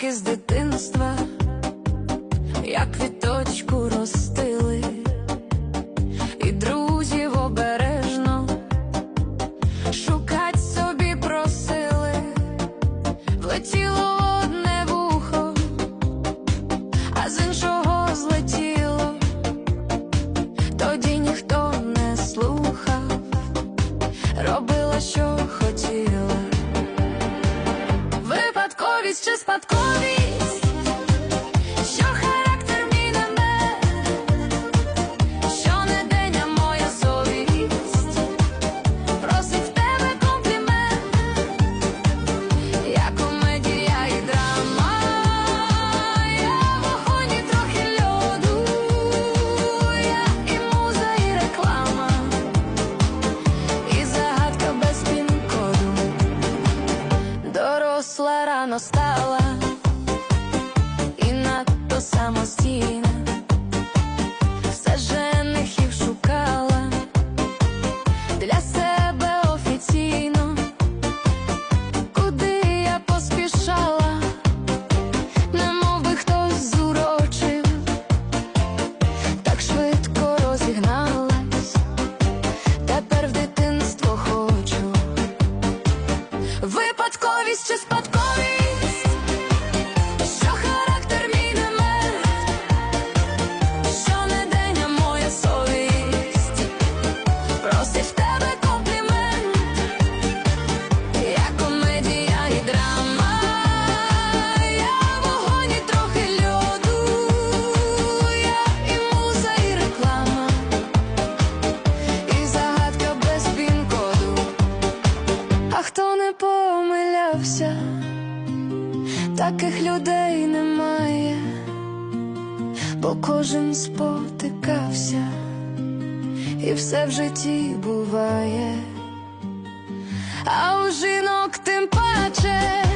Згадки з дитинства, як квіточку ростили, і друзів обережно шукать собі просили, влетіло одне вухо, а з іншого злетіло, тоді ніхто не слухав, робила, що хотіла. Чи спадковість, Доросла рано стала і надто самостійна, помилявся, таких людей немає, бо кожен спотикався, і все в житті буває, а у жінок тим паче